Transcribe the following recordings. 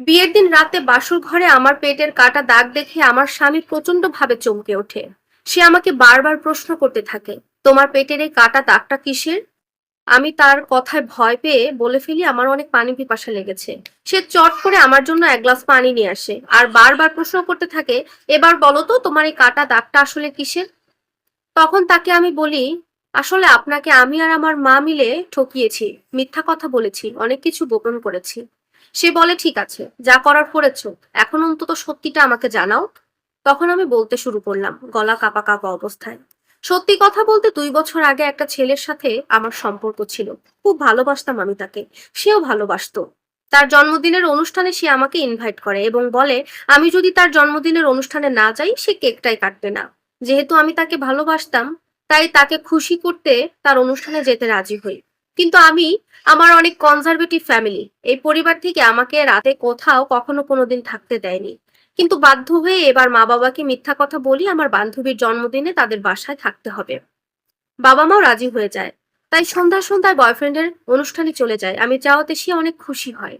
বিয়ের দিন রাতে বাসুর ঘরে আমার পেটের কাটা দাগ দেখে আমার স্বামী প্রচণ্ড ভাবে চমকে ওঠে। সে আমাকে বারবার প্রশ্ন করতে থাকে, তোমার পেটের এই কাটা দাগটা কিসের? আমি তার কথায় ভয় পেয়ে বলে ফেলি, আমার অনেক পানি পিপাসা লেগেছে। সে চট করে আমার জন্য এক গ্লাস পানি নিয়ে আসে আর বারবার প্রশ্ন করতে থাকে, এবার বলো তো, তোমার এই কাটা দাগটা আসলে কিসের? তখন তাকে আমি বলি, আসলে আপনাকে আমি আর আমার মা মিলে ঠকিয়েছি, মিথ্যা কথা বলেছি, অনেক কিছু গোপন করেছি। সে বলে, ঠিক আছে, যা করার করেছ, এখন অন্তত সত্যিটা আমাকে জানাও। তখন আমি বলতে শুরু করলাম, গলা কাপা কাপা অবস্থায়। সত্যি কথা বলতে দুই বছর আগে একটা ছেলের সাথে আমার সম্পর্ক ছিল। খুব ভালোবাসতাম আমি তাকে, সেও ভালোবাসতো। তার জন্মদিনের অনুষ্ঠানে সে আমাকে ইনভাইট করে এবং বলে, আমি যদি তার জন্মদিনের অনুষ্ঠানে না যাই, সে কেকটাই কাটবে না। যেহেতু আমি তাকে ভালোবাসতাম, তাই তাকে খুশি করতে তার অনুষ্ঠানে যেতে রাজি হই। কিন্তু আমি, আমার অনেক কনজারভেটিভ ফ্যামিলি এই পরিবার থেকে আমাকে রাতে কোথাও কখনো কোনোদিন থাকতে দেয়নি। কিন্তু বাধ্য হয়ে এবার মা বাবাকে মিথ্যা কথা বলি আমার বান্ধবীর জন্মদিনে তাদের বাসায় থাকতে হবে। বাবা মাও রাজি হয়ে যায়। তাই সন্ধ্যা সন্ধ্যায় বয়ফ্রেন্ডের অনুষ্ঠানে চলে যায়। আমি যাওয়াতে সে অনেক খুশি হয়।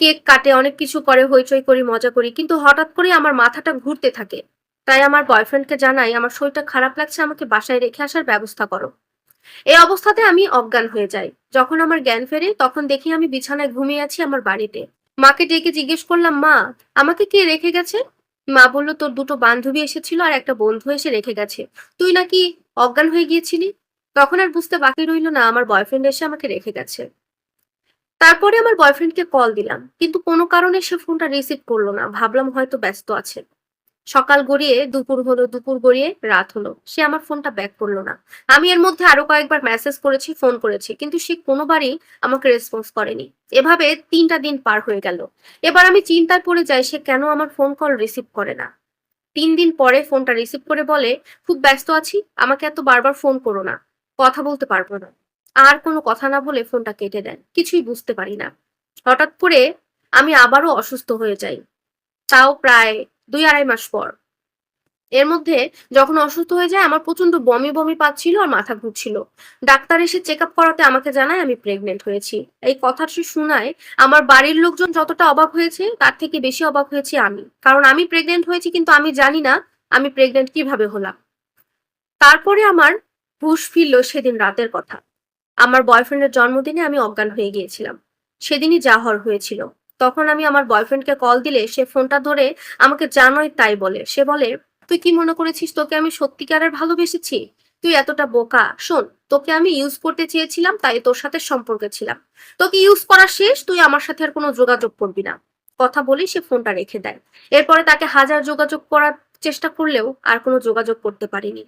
কেক কাটে, অনেক কিছু করে, হইচই করি, মজা করি, কিন্তু হঠাৎ করে আমার মাথাটা ঘুরতে থাকে। তাই আমার বয়ফ্রেন্ডকে জানাই, আমার শরীরটা খারাপ লাগছে, আমাকে বাসায় রেখে আসার ব্যবস্থা করো। এই অবস্থাতে আমি অজ্ঞান হয়ে যাই। যখন আমার জ্ঞান ফেরে, তখন দেখি আমি বিছানায় ঘুমিয়ে আছি আমার বাড়িতে। মাকে ডেকে জিজ্ঞেস করলাম, মা, আমাকে কে রেখে গেছে? মা বলল, তোর দুটো বান্ধবী এসেছিল আর একটা বন্ধু এসে রেখে গেছে। তুই নাকি অজ্ঞান হয়ে গিয়েছিলি? তখন আর বুঝতে বাকি রইল না, আমার বয়ফ্রেন্ড এসে আমাকে রেখে গেছে। তারপরে আমার বয়ফ্রেন্ডকে কল দিলাম, কিন্তু কোনো কারণে সে ফোনটা রিসিভ করল না। ভাবলাম হয়তো ব্যস্ত আছে। সকাল গড়িয়ে দুপুর হলো, দুপুর গড়িয়ে রাত হলো। সে আমার ফোনটা ব্যাক করল না। আমি এর মধ্যে আরও কয়েকবার মেসেজ করেছি ফোন করেছি, কিন্তু সে কোনোবারই আমাকে রেসপন্স করেনি। এভাবে তিনটা দিন পার হয়ে গেল। এবার আমি চিন্তায় পড়ে যাই, সে কেন আমার ফোন কল রিসিভ করে না? তিন দিন পরে ফোনটা রিসিভ করে বলে, খুব ব্যস্ত আছি, আমাকে এত বারবার ফোন করো না। কথা বলতে পারব না। আর কোনো কথা না বলে ফোনটা কেটে দেন। কিছুই বুঝতে পারি না। হঠাৎ করে আমি আবারও অসুস্থ হয়ে যাই। তাও প্রায় দুই আড়াই মাস পর। এর মধ্যে যখন অসুস্থ হয়ে যায়, আমার প্রচণ্ড বমি বমি পাচ্ছিল আর মাথা ঘুরছিল। ডাক্তার এসে চেক আপ করাতে আমাকে জানায় আমি প্রেগনেন্ট হয়েছি। এই কথাটি শোনায় আমার বাড়ির লোকজন যতটা অবাক হয়েছে, তার থেকে বেশি অবাক হয়েছি আমি। কারণ আমি প্রেগনেন্ট হয়েছি কিন্তু আমি জানি না আমি প্রেগনেন্ট কীভাবে হলাম। তারপরে আমার হুশ ফিরল সেদিন রাতের কথা। আমার বয়ফ্রেন্ডের জন্মদিনে আমি অজ্ঞান হয়ে গিয়েছিলাম। সেদিনই যা হয়েছিল। তখন আমি আমার বয়ফ্রেন্ডকে কল দিলে সে ফোনটা ধরে আমাকে জানোই তাই বলে। সে বলে, তুই কি মনে করেছিস তোকে আমি সত্যিকারের ভালোবেসেছি? তুই এতটা বোকা। শোন, তোকে আমি ইউজ করতে চেয়েছিলাম, তাই তোর সাথে সম্পর্কে ছিলাম। তোকে ইউজ করা শেষ, তুই আমার সাথে আর কোনো যোগাযোগ করবি না। কথা বলে সে ফোনটা রেখে দেয়। এরপরে তাকে হাজার যোগাযোগ করার চেষ্টা করলেও আর কোনো যোগাযোগ করতে পারিনি।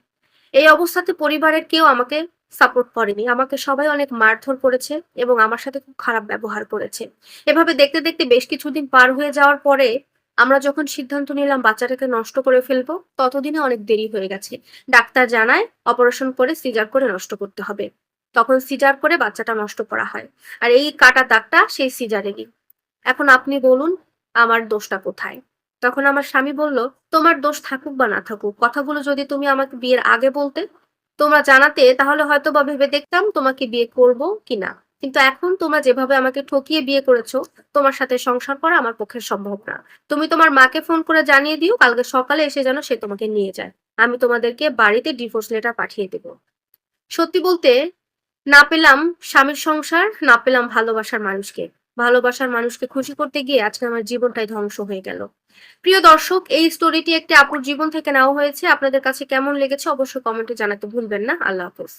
এই অবস্থাতে পরিবারের কেউ আমাকে সাপোর্ট করেনি। আমাকে সবাই অনেক মারধর করেছে এবং আমার সাথে খুব খারাপ ব্যবহার করেছে। এভাবে দেখতে দেখতে বেশ কিছুদিন পার হয়ে যাওয়ার পরে আমরা যখন সিদ্ধান্ত নিলাম বাচ্চাটাকে নষ্ট করে ফেলব, ততদিনে অনেক দেরি হয়ে গেছে। ডাক্তার জানায় অপারেশন করে সিজার করে নষ্ট করতে হবে। তখন সিজার করে বাচ্চাটা নষ্ট করা হয়। আর এই কাটা দাগটা সেই সিজারেরই। এখন আপনি বলুন, আমার দোষটা কোথায়? তখন আমার স্বামী বলল, তোমার দোষ থাকুক বা না থাকুক, কথাগুলো যদি তুমি আমাকে বিয়ের আগে বলতে তোমরা জানাতে, তাহলে হয়তো বা ভেবে দেখতাম তোমাকে বিয়ে করব কিনা। কিন্তু এখন তোমরা যেভাবে আমাকে ঠকিয়ে বিয়ে করেছ, তোমার সাথে সংসার করা আমার পক্ষে সম্ভব না। তুমি তোমার মাকে ফোন করে জানিয়ে দিও, কালকে সকালে এসে যেন সে তোমাকে নিয়ে যায়। আমি তোমাদেরকে বাড়িতে ডিভোর্স লেটার পাঠিয়ে দেব। সত্যি বলতে, না পেলাম স্বামীর সংসার, না পেলাম ভালোবাসার মানুষকে। ভালোবাসার মানুষকে খুশি করতে গিয়ে আজকে আমার জীবনটাই ধ্বংস হয়ে গেল। প্রিয় দর্শক, এই স্টোরিটি একটি আপুর জীবন থেকে নেওয়া হয়েছে। আপনাদের কাছে কেমন লেগেছে অবশ্যই কমেন্টে জানাতে ভুলবেন না। আল্লাহ হাফেজ।